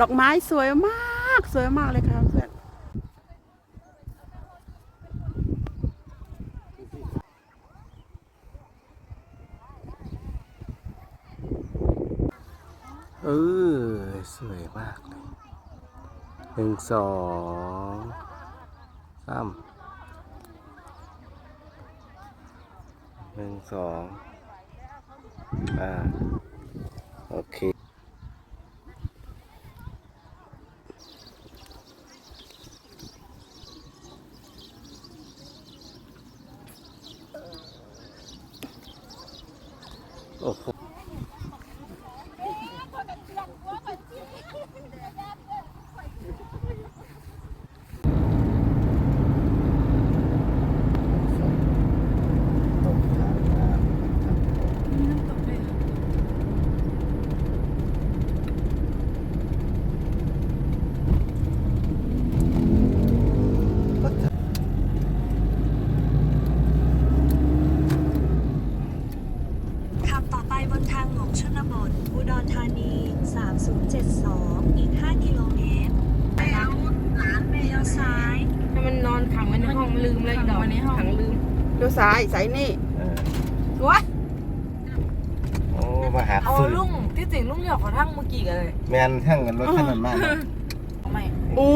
ดอกไม้สวยมาก สวยมากเลยค่ะเพื่อนเออสวยมากเลยหนึ่งสองสามหนึ่งสองอ่า โอ้โห ขับต่อไปบนทางหลวงชนบท อุดรธานี 3072 อีก 5 กิโลเมตร แล้วเลี้ยวซ้าย ถ้ามันนอนขังไว้ในห้องมันลืมเลยดอกในห้องขังลืม ดูซ้ายใส่นี่ เออ วะ โอ้มาหา เอา ฟืน ลุงที่จริงลุงอยากขอทั้งเมื่อ กี้กันเลยแมนทั้งกันรถขนาดมากเลยเอาใหม่โอ้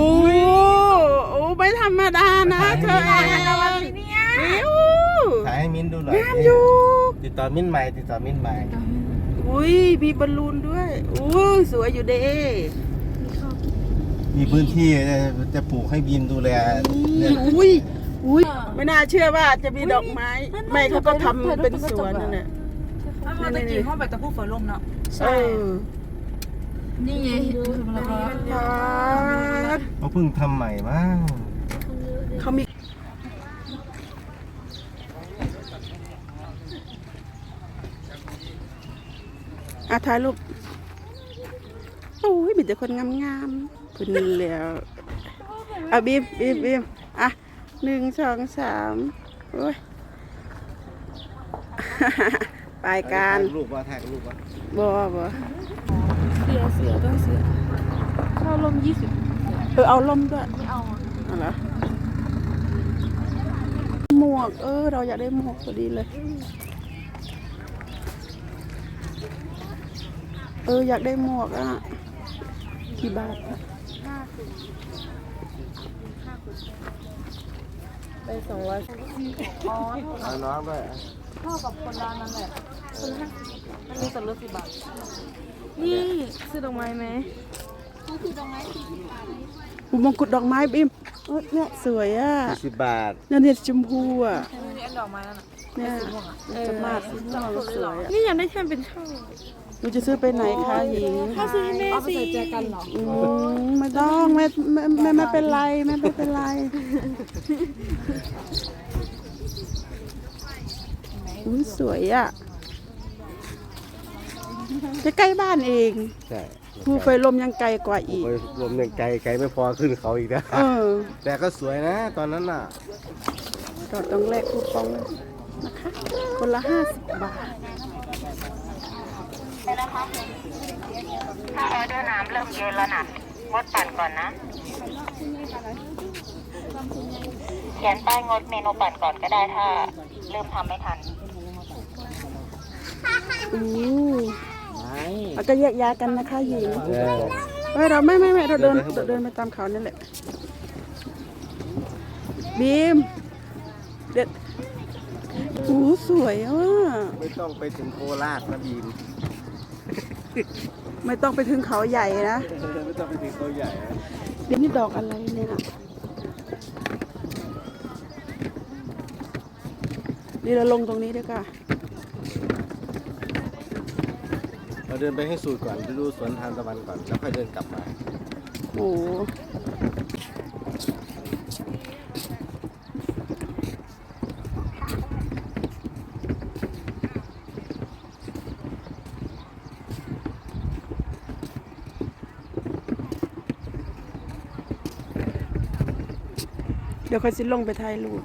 โอ้ไม่ธรรมดานะเธอถ่ายให้อิ้วถ่ายให้มิ้นดูหน่อยงามอยู่ติดต่อมิ้นใหม่ติดต่อมิ้นใหม่อุ้ยมีบอลลูนด้วยอู้สวยอยู่เด้มีพื้นที่จะจะปลูกให้บีมดูแลเนี่ยอุ้ยอุ้ยไม่น่าเชื่อว่าจะมีดอกไม้แม่เขาก็ทำเป็นสวนนั่นแหละ ถ้ามันตะกี้ห้องแบบตะพูฝนลมเนาะ เออ นี่ไงเขาเพิ่งทำใหม่มากเขามีอาถ่ายรูปโอ้ยมีแต่คนงามๆคุณแล้วอะบีมบีมบีมอะหนึ่งสองสามโอ้ยไปกันถ่ายรูปว่าถ่ายรูปว่าบ่บ่ สือเสือต้องเสือเข้าลมยี่สิบเออเอาลมด้วยไม่เอาเอาเหรอหมวก เออ เราอยากได้หมวกพอดีเลย เออ อยากได้หมวกอะกี่บาทอะไปสองร้อยอ๋อเอาน้องด้วยเท่ากับคนร้านนั้นแหละคนละมันมีส่วนลดสิบบาท นี่ซื้อดอกไม้ไหมอุมงกุฎดอกไม้บิมเออเนี่ยสวยอะสิบบาทเนี่ยเนี่ยชมพูอะนี่อันดอกไม้นั่นอะเนี่ยจะมาสีม่วงสวยอะนี่อยากได้แค่เป็นช่อหนูจะซื้อไปไหนคะหญิงถ้าซื้อให้แม่สิเจอกันหรออืมไม่ต้องไม่ไม่ไม่ไม่เป็นไรไม่ไม่เป็นไรอุ้ยสวยอะ จะใกล้บ้านเองใช่ภูไฟลมยังไกลกว่าอีกโอ้ยรวมยังไกลไกลไม่พอขึ้นเขาอีกนะเออ แต่ก็สวยนะ ตอนนั้นน่ะเราต้องแลกคูปองนะคะ คนละห้าสิบบาทถ้าออเดอร์น้ำเริ่มเยอะแล้วนะงดปั่นก่อนนะ เขียนป้ายงดเมนูปั่นก่อนก็ได้ถ้าเริ่มทำไม่ทัน อู้ แล้วก็แยกย้ายกันนะคะหญิงเออเฮ้ยเราไม่ไม่ไม่เราเดินเดินไปข้างบนเราเดินไปตามเขานั่นแหละบีมเด็ดโอ้สวยอะไม่ต้องไปถึงโคราชนะบีมไม่ต้องไปถึงเขาใหญ่นะไม่ต้องไปถึงเขาใหญ่นะเดี๋ยวนี้ดอกอะไรเนี่ยนะนี่เราลงตรงนี้ด้วยค่ะ เดินไปให้สุดก่อนไปดูสวนทานตะวันก่อนแล้วค่อยเดินกลับมา โอ้เดี๋ยวค่อยสิลงไปถ่ายรูป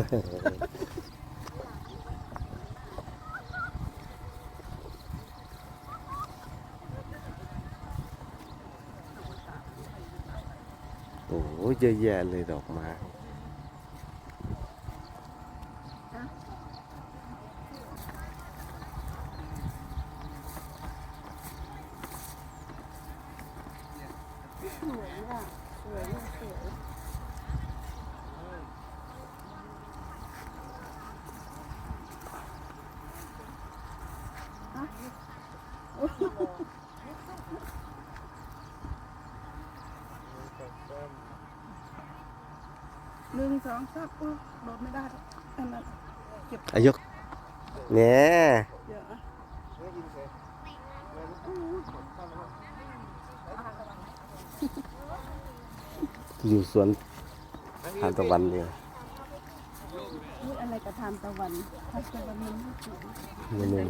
โอ้โหเยอะแยะเลยดอกไม้หนึ่งสวยสวย องสามโอ้โดดไม่ได้อันนั้นเก็บอายกเนี่ยเดี๋ยวอะอยู่สวนทานตะวันเนี่ยนี่อะไรกระทานตะวันทานตะวันมันไม่สวยนี่นึ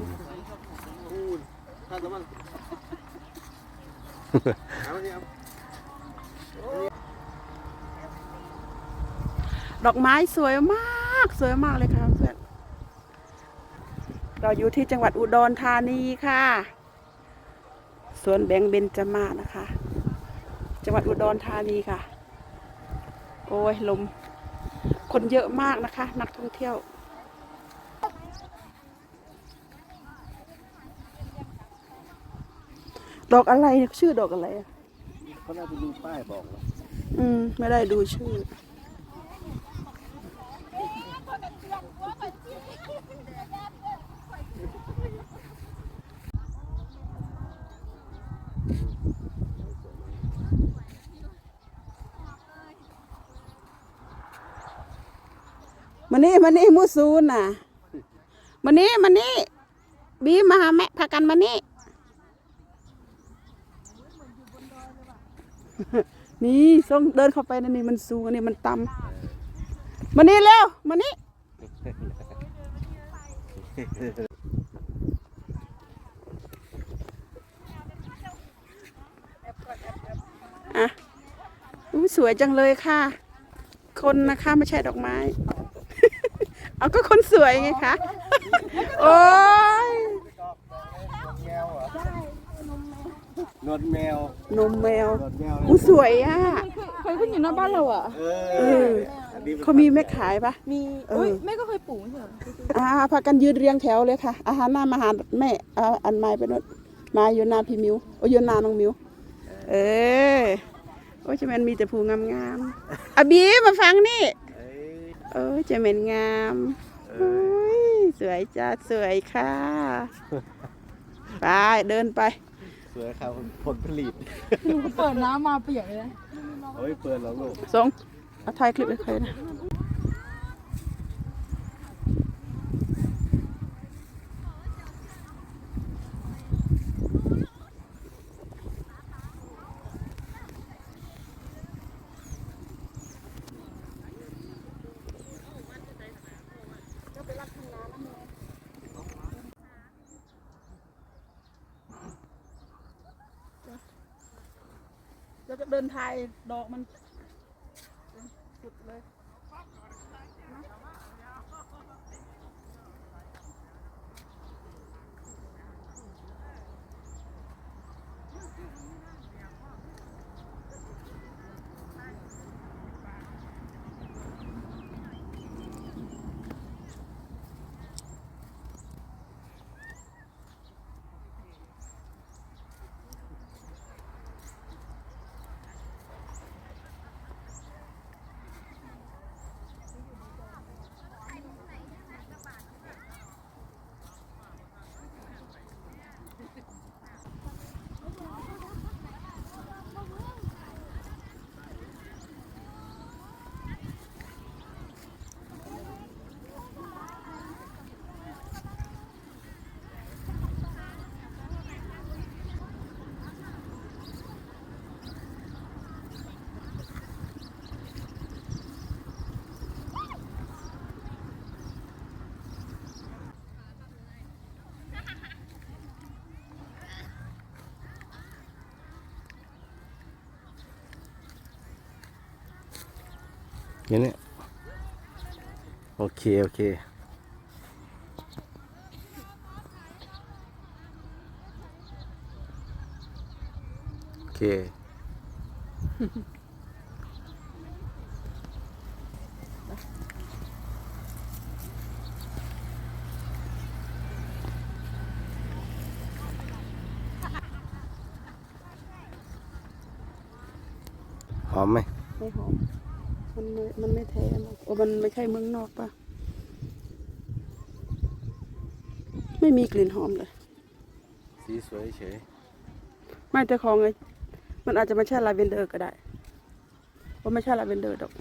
ง ดอกไม้สวยมากสวยมากเลยค่ะเพื่อนเราอยู่ที่จังหวัดอุดรธานีค่ะสวนแบงเบนจมาศนะคะ จังหวัดอุดรธานีค่ะ โอ้ยลม คนเยอะมากนะคะ นักท่องเที่ยว ดอกอะไรเนี่ยชื่อดอกอะไรอะเขาน่าจะดูป้ายบอกแล้วอืม ไม่ได้ดูชื่อ มานี่มานี่มูซูนน่ะมานี่มานี่บีมาหาแม่พากันมานี่นี่ต้องเดินเข้าไปนะนี่มันสูงอันนี้มันต่ำมานี่เร็วมานี่อะอุ๊ยสวยจังเลยค่ะ คนนะคะไม่ใช่ดอกไม้ เอาก็คนสวยไงคะ โอ้ยนวดแมวนมแมวนวดแมวอู้สวยอะ เคยขึ้นอยู่หน้าบ้านเราอะ เอเอออันนี้นเขามีแม่ขายปะ มีเออ อุ้ยแม่ก็เคยปลูกไม่ใช่เหรออ่าพากันยืนเรียงแถวเลยค่ะ อาหารหน้ามาหาแม่เอาอันไม้ไปนวดมาอยู่หนาพี่มิวโอ้ยอยู่หนาน้องมิว เออโอ้ยเจะแมนมีแต่ผูงามๆอะบีมาฟังนี่เอ้ย โอ้ยเจะแมนงามโอ้ยสวยจ้าสวยค่ะไปเดินไปสวยครับผลผลิตหนูเปิดน้ำมาเปียกเลยนะโอ้ยเปิดแล้วลูกส่งเอาถ่ายคลิปให้ใครนะ เราจะเดินทายดอกมันสุดเลย อย่างนี้โอเค โอเค โอเค หอมไหมไม่หอม มันไม่มันไม่แท้หรอกโอ้มันไม่ใช่เมืองนอกปะไม่มีกลิ่นหอมเลย สีสวยเฉย ไม่แต่ของไง มันอาจจะไม่ใช่ลาเวนเดอร์ก็ได้ว่าไม่ใช่ลาเวนเดอร์ดอก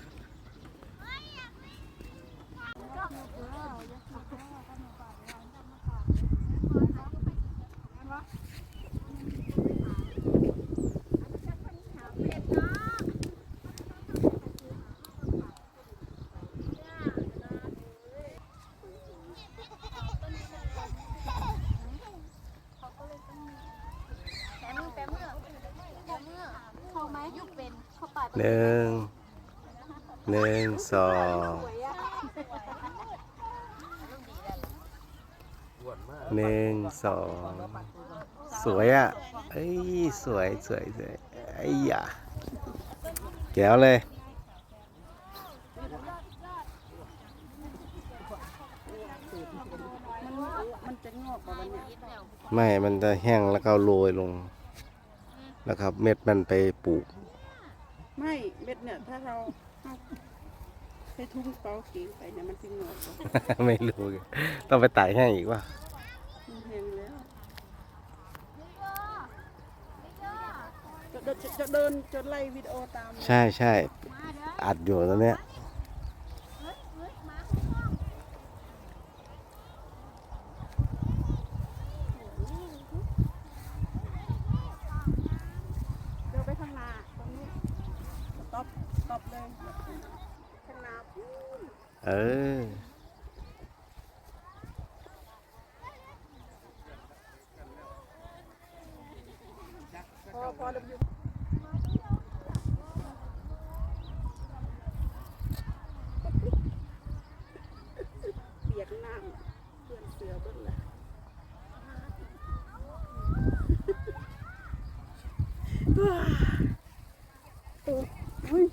หนึ่งหนึ่งสองหนึ่งสองสวยอะเอ้ยสวยสวยสวยไอ้ยะแก้วเลยมันจะงอกกว่าวันเนี้ยไม่ มันจะแห้งแล้วก็โรยลงแล้วครับ เม็ดมันไปปลูก ไม่เม็ดเนี่ย ถ้าเราเอาใช้ทุ่งเปาเก่งไปเนี่ยมันจะงอกกว่าไม่รู้ต้องไปตากแห้งอีกว่า มันแห้งแล้วจะเดินจะเดินจะไล่วิดีโอตามใช่ใช่อัดอยู่ตอนเนี้ย เดินไปข้างหน้าตรงนี้สต็อปสต็อปเลยข้างหน้าพูน เออ พอพอเดินอยู่เปียกน้ำเพื่อนเสือเบิ้ลละว้าตัวอุ้ย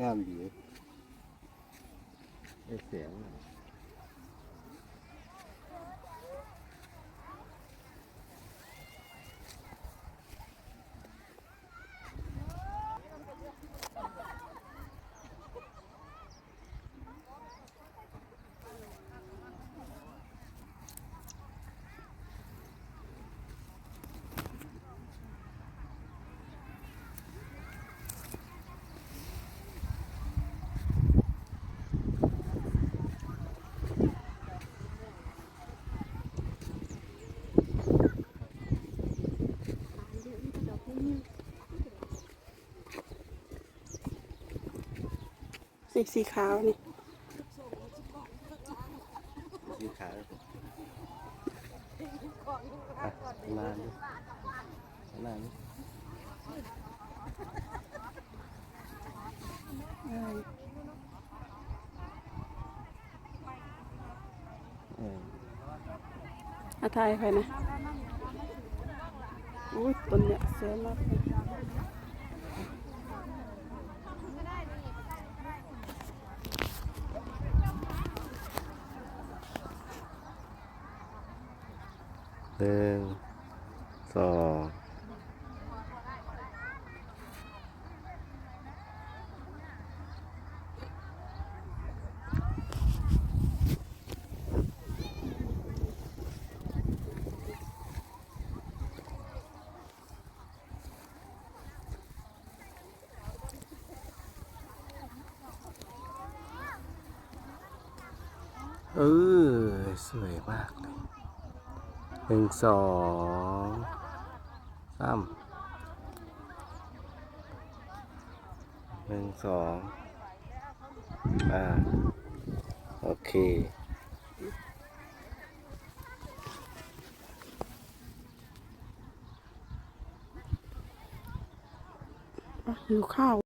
งามดีได้เสียง สีสีขาวนี่สีขาวอะนานดินานดิเออเอออาทายไปนะ อุ้ยต้นเนี่ยสวยมาก่งสองเออ สวยมากเลย หนึ่งสองสามหนึ่งสองอ่า โอเคอะหิวข้าว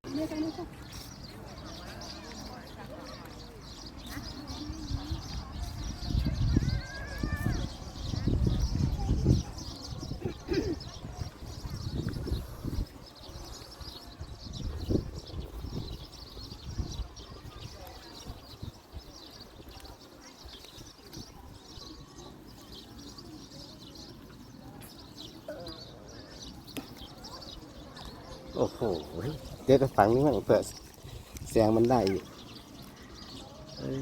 โอ้โห เดี๋ยวจะฝังนี่มันเปิดเสียงมันได้อีกเอ้ย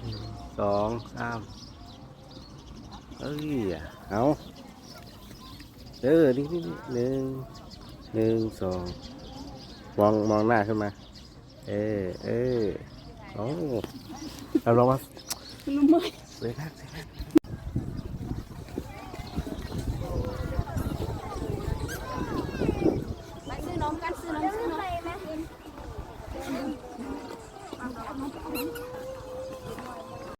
หนึ่งสองสามเอ้ยเอาเออนี่นี่นี่หนึ่งหนึ่งสองมองมองหน้าขึ้นมา เออเออโอ้เราลองมารู้ไหมสวยมากสวยมาก